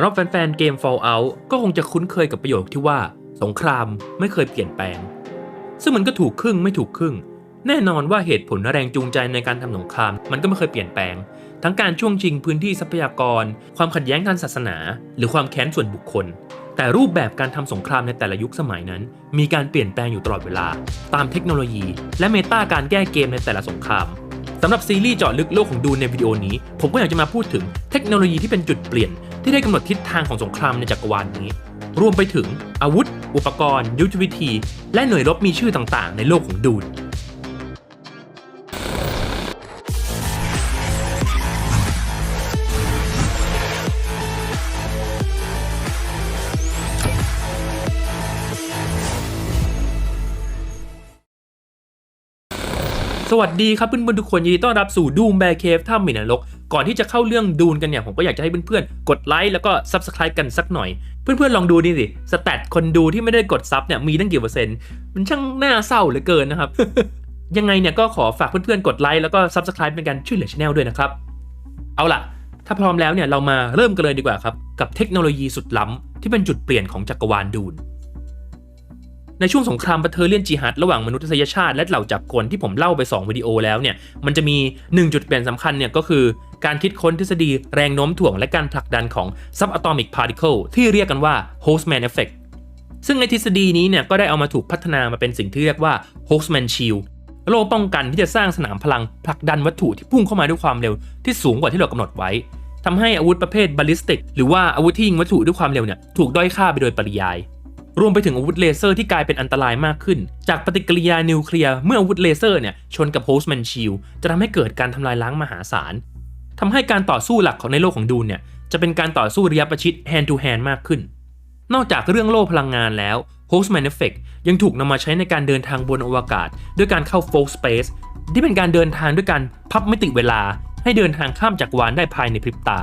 ำหรับแฟนๆเกม Fallout ก็คงจะคุ้นเคยกับประโยคที่ว่า สงครามไม่เคยเปลี่ยนแปลง ซึ่งมันก็ถูกครึ่งไม่ถูกครึ่ง แน่นอนว่าเหตุผลและแรงจูงใจในการทำสงคราม มันก็ไม่เคยเปลี่ยนแปลง ทั้งการช่วงชิงพื้นที่ทรัพยากร ความขัดแย้งทางศาสนา หรือความแค้นส่วนบุคคล แต่รูปแบบการทำสงครามในแต่ละยุคสมัยนั้น มีการเปลี่ยนแปลงอยู่ตลอดเวลา ตามเทคโนโลยี และเมตาการแก้เกมในแต่ละสงคราม สำหรับซีรีส์เจาะลึกโลกของดูในวิดีโอนี้ ผมก็อยากจะมาพูดถึงเทคโนโลยีที่เป็นจุดเปลี่ยน ที่ได้กำหนดทิศทางของสงครามในจักรวาลนี้ รวมไปถึงอาวุธ อุปกรณ์ ยุทธวิธี และหน่วยรบมีชื่อต่างๆ ในโลกของดูน สวัสดีครับเพื่อนๆทุกคนยินดีต้อนรับสู่ดูมแบร์เคฟถ้ำมินนรก ก่อนที่จะเข้าเรื่องดูนกันเนี่ยผมก็อยากจะให้เพื่อนๆ กดไลค์แล้วก็ Subscribe กันสักหน่อย เพื่อนๆ ลองดูนี่สิสแตทคนดูที่ไม่ได้กดซับเนี่ยมีตั้งกี่เปอร์เซ็นต์ มันช่างน่าเศร้าเหลือเกินนะครับ ยังไงเนี่ยก็ขอฝากเพื่อนๆ กดไลค์แล้วก็ Subscribe เป็นการช่วยเหลือช anel ด้วยนะครับ เอาล่ะ ถ้าพร้อมแล้วเนี่ยเรามาเริ่มกันเลยดีกว่าครับกับเทคโนโลยีสุดล้ำที่เป็นจุดเปลี่ยนของจักรวาลดูน ในช่วงสงครามบัตเทอร์เลียนจิฮัดระหว่างมนุษยชาติและเหล่าจักรกลที่ผมเล่าไป 2 วิดีโอแล้วเนี่ย มันจะมี 1 จุดเปลี่ยนสำคัญเนี่ยก็คือการคิดค้นทฤษฎีแรงโน้มถ่วงและการผลักดันของ subatomic particle ที่เรียกกันว่า Holtzman effect ซึ่งในทฤษฎีนี้เนี่ยก็ได้เอามาถูกพัฒนามาเป็นสิ่งที่เรียกว่า Holtzman shield โล่ป้องกันที่จะสร้างสนามพลังผลักดันวัตถุที่พุ่งเข้ามาด้วยความเร็วที่สูงกว่าที่เรากำหนดไว้ทำให้อาวุธประเภทบอลลิสติก หรือว่าอาวุธที่ยิงวัตถุด้วยความเร็วเนี่ยถูกด้อยค่าไปโดยปริยาย รวมไปถึงอาวุธเลเซอร์ที่กลายเป็นอันตรายมากขึ้น จากปฏิกิริยานิวเคลียร์เมื่ออาวุธเลเซอร์เนี่ยชนกับโฮสต์แมนชิลจะทำให้เกิดการทำลายล้างมหาศาลทำให้การต่อสู้หลักของในโลกของดูนเนี่ยจะเป็นการต่อสู้ระยะประชิด hand to hand มากขึ้น นอกจากเรื่องโล่พลังงานแล้ว Holtzman Effect ยังถูกนำมาใช้ในการเดินทางบนอวกาศ ด้วยการเข้า Folk Space ที่เป็นการเดินทางด้วยการพับมิติเวลา ให้เดินทางข้ามจักรวาลได้ภายในพริบตา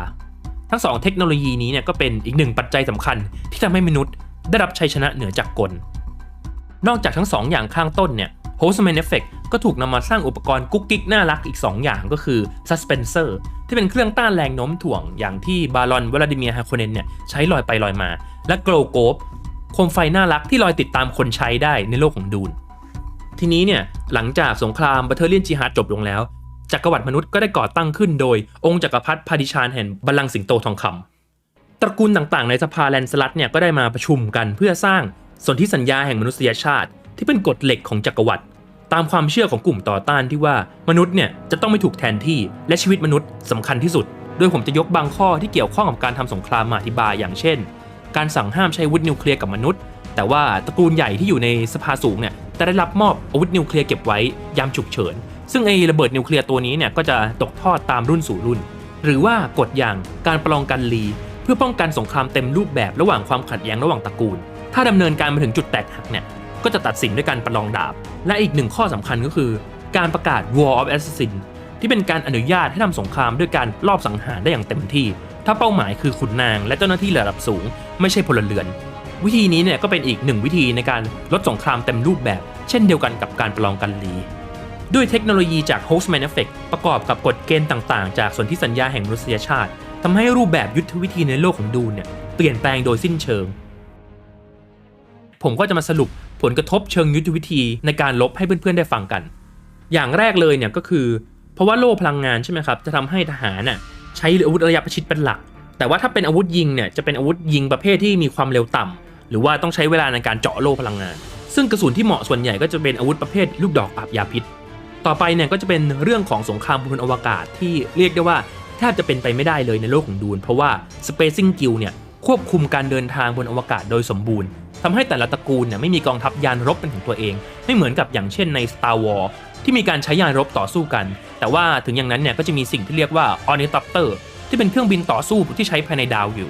ทั้งสองเทคโนโลยีนี้เนี่ยก็เป็นอีกหนึ่งปัจจัยสำคัญที่ทำให้มนุษย์ ได้รับชัยชนะเหนือจักกล นอกจากทั้งสองอย่างข้างต้นเนี่ย Holtzman Effect ก็ถูกนำมาสร้างอุปกรณ์กุ๊กกิ๊กน่ารักอีก 2 อย่างก็คือ Suspenser ที่เป็นเครื่องต้านแรงโน้มถ่วง อย่างที่บารอนวลาดิเมียร์ฮาโคเนนเนี่ยใช้ลอยไปลอยมา และ Glow g o p โคมไฟน่ารักที่ลอยติดตามคนใช้ได้ในโลกของดูนทีนี้เนี่ยหลังจากสงครามบัตเทอร์เลียนจิฮัดจบลงแล้วจักรวรรดิมนุษย์ก็ได้ก่อตั้งขึ้นโดยองค์จักรพรรดิพาดิชานแห่งบัลลังก์สิงโตทองคำ ตระกูลต่างๆ ในสภาแลนสลัดเนี่ยก็ได้มาประชุมกันเพื่อสร้างสนธิสัญญาแห่งมนุษยชาติ ที่เป็นกฎเหล็กของจักรวรรดิตามความเชื่อของกลุ่มต่อต้านที่ว่ามนุษย์เนี่ยจะต้องไม่ถูกแทนที่และชีวิตมนุษย์สำคัญที่สุด โดยผมจะยกบางข้อที่เกี่ยวข้องกับการทำสงครามมาอธิบายอย่างเช่น การสั่งห้ามใช้อาวุธนิวเคลียร์กับมนุษย์ แต่ว่าตระกูลใหญ่ที่อยู่ในสภาสูงเนี่ยจะได้รับมอบอาวุธนิวเคลียร์เก็บไว้ยามฉุกเฉิน ซึ่งไอ้ระเบิดนิวเคลียร์ตัวนี้เนี่ยก็จะตกทอดตามรุ่นสู่รุ่น หรือว่ากฎอย่างการประลองกันลี พื่อป้องกันสงครามเต็มรูปแบบระหว่างความขัดแย้งระหว่างตระกูล ถ้าดำเนินการมาถึงจุดแตกหักเนี่ยก็จะตัดสินด้วยการประลองดาบ และอีกหนึ่งข้อสำคัญก็คือ การประกาศ War of Assassin ที่เป็นการอนุญาตให้ทำสงครามด้วยการลอบสังหารได้อย่างเต็มที่ ถ้าเป้าหมายคือขุนนางและเจ้าหน้าที่ระดับสูง ไม่ใช่พลเรือน วิธีนี้เนี่ยก็เป็นอีกหนึ่งวิธีในการลดสงครามเต็มรูปแบบ เช่นเดียวกันกับการประลองกันลีด้วยเทคโนโลยีจาก Holtzman Effect ประกอบกับกฎเกณฑ์ต่างๆ จากสนธิสัญญาแห่งมนุษยชาติ ทำให้รูปแบบยุทธวิธีในโลกของดูนเนี่ยเปลี่ยนแปลงโดยสิ้นเชิง ผมก็จะมาสรุปผลกระทบเชิงยุทธวิธีในการลบให้เพื่อนๆได้ฟังกัน อย่างแรกเลยเนี่ยก็คือ เพราะว่าโล่พลังงานใช่ไหมครับ จะทำให้ทหารน่ะใช้อาวุธระยะประชิดเป็นหลัก แต่ว่าถ้าเป็นอาวุธยิงเนี่ยจะเป็นอาวุธยิงประเภทที่มีความเร็วต่ำหรือว่าต้องใช้เวลาในการเจาะโล่พลังงาน ซึ่งกระสุนที่เหมาะส่วนใหญ่ก็จะเป็นอาวุธประเภทลูกดอกปราบยาพิษ ต่อไปเนี่ยก็จะเป็นเรื่องของสงครามบนอวกาศที่เรียกได้ว่า แทบจะเป็นไปไม่ได้เลยในโลกของดูน เพราะว่า Spacing Guild เนี่ยควบคุมการเดินทางบนอวกาศโดยสมบูรณ์ทำให้แต่ละตระกูลเนี่ยไม่มีกองทัพยานรบเป็นของตัวเอง ไม่เหมือนกับอย่างเช่นใน Star Wars ที่มีการใช้ยานรบต่อสู้กัน แต่ว่าถึงอย่างนั้นเนี่ยก็จะมีสิ่งที่เรียกว่า Ornithopter ที่เป็นเครื่องบินต่อสู้ที่ใช้ภายในดาวอยู่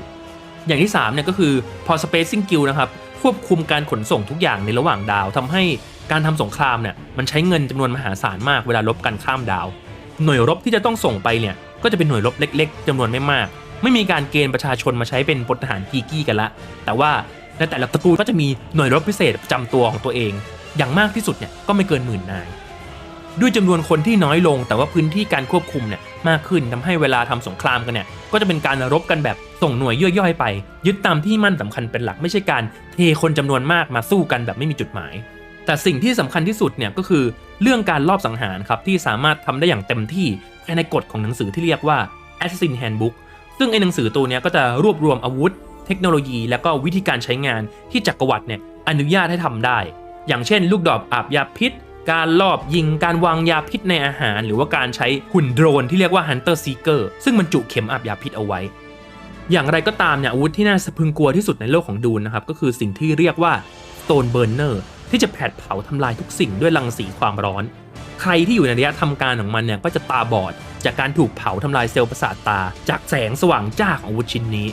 อย่างที่3เนี่ยก็คือพอ Spacing Guild นะครับควบคุมการขนส่งทุกอย่างในระหว่างดาวทำให้การทำสงครามเนี่ยมันใช้เงินจำนวนมหาศาลมากเวลารบกันข้ามดาว หน่วยรบที่จะต้องส่งไปเนี่ย ก็จะเป็นหน่วยรบเล็ก ๆจำนวนไม่มาก ไม่มีการเกณฑ์ประชาชนมาใช้เป็นพลทหารกีกี้กันละ แต่ว่าในแต่ละตระกูลก็จะมีหน่วยรบพิเศษประจำตัวของตัวเอง อย่างมากที่สุดเนี่ยก็ไม่เกินหมื่นนาย ด้วยจำนวนคนที่น้อยลง แต่ว่าพื้นที่การควบคุมเนี่ยมากขึ้นทำให้เวลาทำสงครามกันเนี่ยก็จะเป็นการรบกันแบบส่งหน่วยย่อยๆไป ยึดตามที่มั่นสำคัญเป็นหลักไม่ใช่การเทคนจำนวนมากมาสู้กันแบบไม่มีจุดหมาย แต่สิ่งที่สำคัญที่สุดเนี่ยก็คือเรื่องการลอบสังหารครับที่สามารถทำได้อย่างเต็มที่ภายในกฎของหนังสือที่เรียกว่า Assassin Handbook ซึ่งไอ้หนังสือตัวนี้ก็จะรวบรวมอาวุธ เทคโนโลยี และก็วิธีการใช้งานที่จักรวรรดิเนี่ยอนุญาตให้ทำได้ อย่างเช่น ลูกดอกอาบยาพิษ การลอบยิงการวางยาพิษในอาหาร หรือว่าการใช้หุ่นโดรนที่เรียกว่า Hunter Seeker ซึ่งบรรจุเข็มอาบยาพิษเอาไว้ อย่างไรก็ตามเนี่ยอาวุธที่น่าสะพึงกลัวที่สุดในโลกของดูนนะครับก็คือสิ่งที่เรียกว่า Stone Burner ที่จะแผดเผาทำลายทุกสิ่งด้วยรังสีความร้อน ใครที่อยู่ในระยะทำการของมันเนี่ยก็จะตาบอด จากการถูกเผาทำลายเซลล์ประสาทตา จากแสงสว่างจ้าของอาวุธชิ้นนี้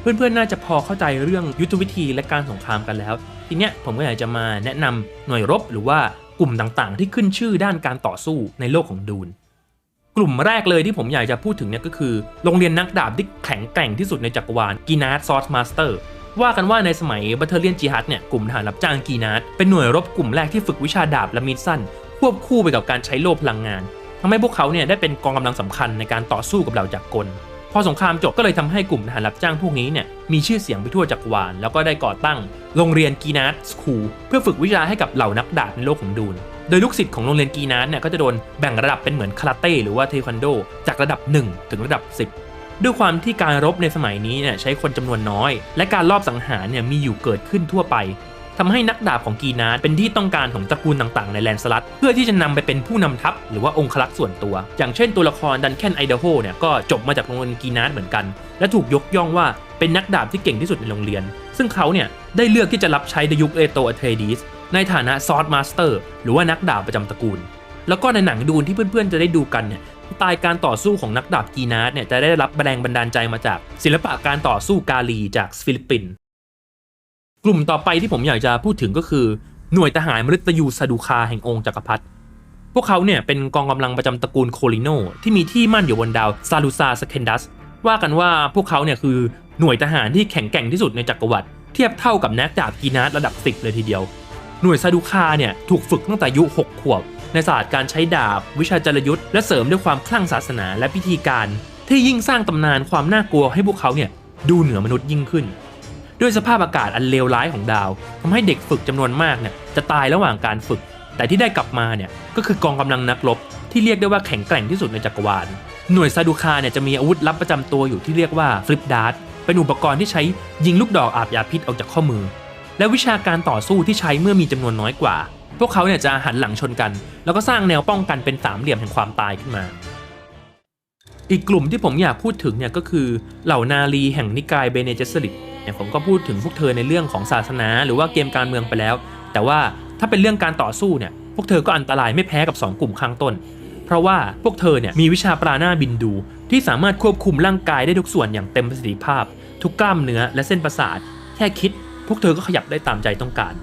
เพื่อนๆน่าจะพอเข้าใจเรื่องยุทธวิธีและการสงครามกันแล้ว ทีเนี้ยผมก็อยากจะมาแนะนำหน่วยรบหรือว่ากลุ่มต่างๆ ที่ขึ้นชื่อด้านการต่อสู้ในโลกของดูนกลุ่มแรกเลยที่ผมอยากจะพูดถึงเนี่ยก็คือ โรงเรียนนักดาบที่แข็งแกร่งที่สุดในจักรวาลกีนาร์ซอสมาสเตอร์ ว่ากันว่าในสมัยบัตเทอร์เลียนจิฮัดเนี่ยกลุ่มทหารรับจ้างกีนาร์เป็นหน่วยรบกลุ่มแรกที่ฝึกวิชาดาบและมีดสั้น ควบคู่ไปกับการใช้โล่พลังงานทำให้พวกเขาเนี่ยได้เป็นกองกำลังสำคัญในการต่อสู้กับเหล่าจักรกลพอสงครามจบก็เลยทำให้กลุ่มทหารรับจ้างพวกนี้เนี่ยมีชื่อเสียงไปทั่วจักรวาลแล้วก็ได้ก่อตั้ง โรงเรียนกีนาร์สคูลเพื่อฝึกวิชาให้กับเหล่านักดาบในโลกของดูนโดยลูกศิษย์ของโรงเรียนกีนาร์เนี่ยก็จะโดนแบ่งระดับเป็นเหมือนคาราเต้หรือว่าเทควันโด จากระดับ 1 ถึงระดับ 10 ด้วยความที่การรบในสมัยนี้เนี่ยใช้คนจำนวนน้อย และการลอบสังหารเนี่ยมีอยู่เกิดขึ้นทั่วไปทำให้นักดาบของกีนาร์เป็นที่ต้องการของตระกูลต่างๆ ในแลนสลัด เพื่อที่จะนำไปเป็นผู้นำทัพหรือว่าองครักษ์ส่วนตัว อย่างเช่นตัวละครดันแคนไอเดโฮเนี่ยก็จบมาจากโรงเรียนกีนาร์เหมือนกัน และถูกยกย่องว่าเป็นนักดาบที่เก่งที่สุดในโรงเรียน ซึ่งเขาเนี่ยได้เลือกที่จะรับใช้ในยุคเอโตอเทรดิสในฐานะซอสมาสเตอร์หรือว่านักดาบประจำตระกูล แล้วก็ในหนังดูนที่เพื่อนๆจะได้ดูกันเนี่ย ตล์การต่อสู้ของนักดาบกีนาร์เนี่ยจะได้รับแรงบันดาลใจมาจากศิลปะการต่อสู้กาลีจากฟิลิปปินส์กลุ่มต่อไปที่ผมอยากจะพูดถึงก็คือ หน่วยทหารมฤตยูซาดูคาแห่งองค์จักรพรรดิพวกเขาเนี่ยเป็นกองกำลังประจำตระกูลโคลิโนที่มีที่มั่นอยู่บนดาวซาลูซาสเคนดัสว่ากันว่าพวกเขาเนี่ยคือหน่วยทหารที่แข็งแกร่งที่สุดในจักรวรรดิเทียบเท่ากับนักดาบกีนาร์ระดับ10เลยทีเดียว หน่วยซาดูคาเนี่ยถูกฝึกตั้งแต่อายุ6ขวบ ในศาสตร์การใช้ดาบ วิชาจรยุทธ์และเสริมด้วยความคลั่งศาสนาและพิธีการ ที่ยิ่งสร้างตำนานความน่ากลัวให้พวกเขาเนี่ยดูเหนือมนุษย์ยิ่งขึ้น ด้วยสภาพอากาศอันเลวร้ายของดาวทำให้เด็กฝึกจำนวนมากเนี่ยจะตายระหว่างการฝึก แต่ที่ได้กลับมาเนี่ยก็คือกองกำลังนักรบที่เรียกได้ว่าแข็งแกร่งที่สุดในจักรวาลหน่วยซาดูคาเนี่ยจะมีอาวุธลับประจำตัวอยู่ที่เรียกว่าฟลิปดาร์ตเป็นอุปกรณ์ที่ใช้ยิงลูกดอกอาบยาพิษออกจากข้อมือ และวิชาการต่อสู้ที่ใช้เมื่อมีจำนวนน้อยกว่า พวกเขาเนี่ยจะหันหลังชนกัน แล้วก็สร้างแนวป้องกันเป็นสามเหลี่ยมแห่งความตายขึ้นมา อีกกลุ่มที่ผมอยากพูดถึงเนี่ยก็คือเหล่านาลีแห่งนิกายเบเนเจสลิตเนี่ยผมก็พูดถึงพวกเธอในเรื่องของศาสนา หรือว่าเกมการเมืองไปแล้ว แต่ว่าถ้าเป็นเรื่องการต่อสู้เนี่ยพวกเธอก็อันตรายไม่แพ้กับ 2 กลุ่มข้างต้น เพราะว่าพวกเธอเนี่ยมีวิชาปราหน้าบินดู ที่สามารถควบคุมร่างกายได้ทุกส่วนอย่างเต็มประสิทธิภาพ ทุกกล้ามเนื้อและเส้นประสาท แค่คิด พวกเธอก็ขยับได้ตามใจต้องการ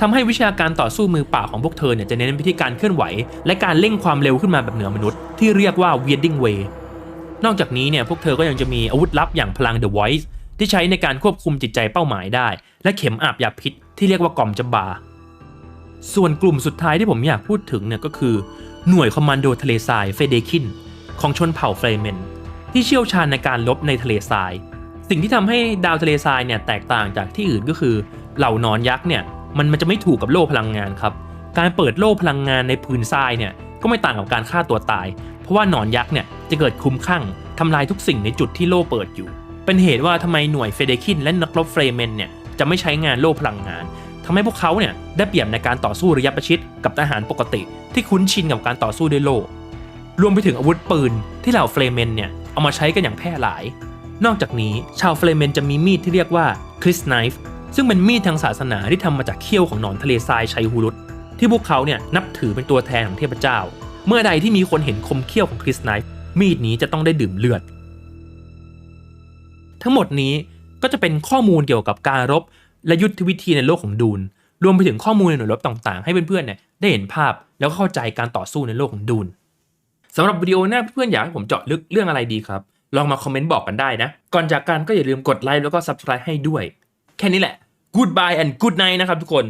ทำให้วิชาการต่อสู้มือเปล่าของพวกเธอเนี่ยจะเน้นไปที่การเคลื่อนไหว และการเร่งความเร็วขึ้นมาแบบเหนือมนุษย์ที่เรียกว่า Weirдing Way นอกจากนี้เนี่ยพวกเธอก็ยังจะมีอาวุธลับอย่างพลัง The Voice ที่ใช้ในการควบคุมจิตใจเป้าหมายได้ และเข็มอาบยาพิษที่เรียกว่ากล่อมจบา ส่วนกลุ่มสุดท้ายที่ผมอยากพูดถึงเนี่ยก็คือ หน่วยคอมมานโดทะเลทรายเฟเดคินของชนเผ่าเฟรเมน ที่เชี่ยวชาญในการลบในทะเลทราย สิ่งที่ทำให้ดาวทะเลทรายเนี่ยแตกต่างจากที่อื่นก็คือ เหล่านอนยักษ์เนี่ย มันมันจะไม่ถูกกับโล่พลังงานครับ การเปิดโล่พลังงานในพื้นทรายเนี่ยก็ไม่ต่างกับการฆ่าตัวตาย เพราะว่าหนอนยักษ์เนี่ยจะเกิดคลุมคลั่งทำลายทุกสิ่งในจุดที่โล่เปิดอยู่ เป็นเหตุว่าทำไมหน่วยเฟเดคินและนักรบเฟรเมนเนี่ยจะไม่ใช้งานโล่พลังงานทำให้พวกเขาเนี่ยได้เปรียบในการต่อสู้ระยะประชิดกับทหารปกติ ที่คุ้นชินกับการต่อสู้ด้วยโล่รวมไปถึงอาวุธปืนที่เหล่าเฟรเมนเนี่ยเอามาใช้กันอย่างแพร่หลาย นอกจากนี้ชาวเฟรเมนจะมีมีดที่เรียกว่าคริสไนฟ์ ซึ่งเป็นมีดทางศาสนาที่ทำมาจากเขี้ยวของหนอนทะเลทรายชัยฮูรุตที่พวกเขาเนี่ยนับถือเป็นตัวแทนของเทพเจ้า เมื่อใดที่มีคนเห็นคมเขี้ยวของคริสไนฟ์มีดนี้จะต้องได้ดื่มเลือด ทั้งหมดนี้ก็จะเป็นข้อมูลเกี่ยวกับการรบ และยุทธวิธีในโลกของดูน รวมไปถึงข้อมูลในหน่วยรบต่างๆ ให้เพื่อนๆเนี่ยได้เห็นภาพแล้วก็เข้าใจการต่อสู้ในโลกของดูนสำหรับวิดีโอหน้าเพื่อนๆอยากให้ผมเจาะลึกเรื่องอะไรดีครับ ลองมาคอมเมนต์บอกกันได้นะ ก่อนจากกันก็อย่าลืมกดไลค์แล้วก็ subscribe ให้ด้วย แค่นี้แหละ goodbye and good night นะครับทุกคน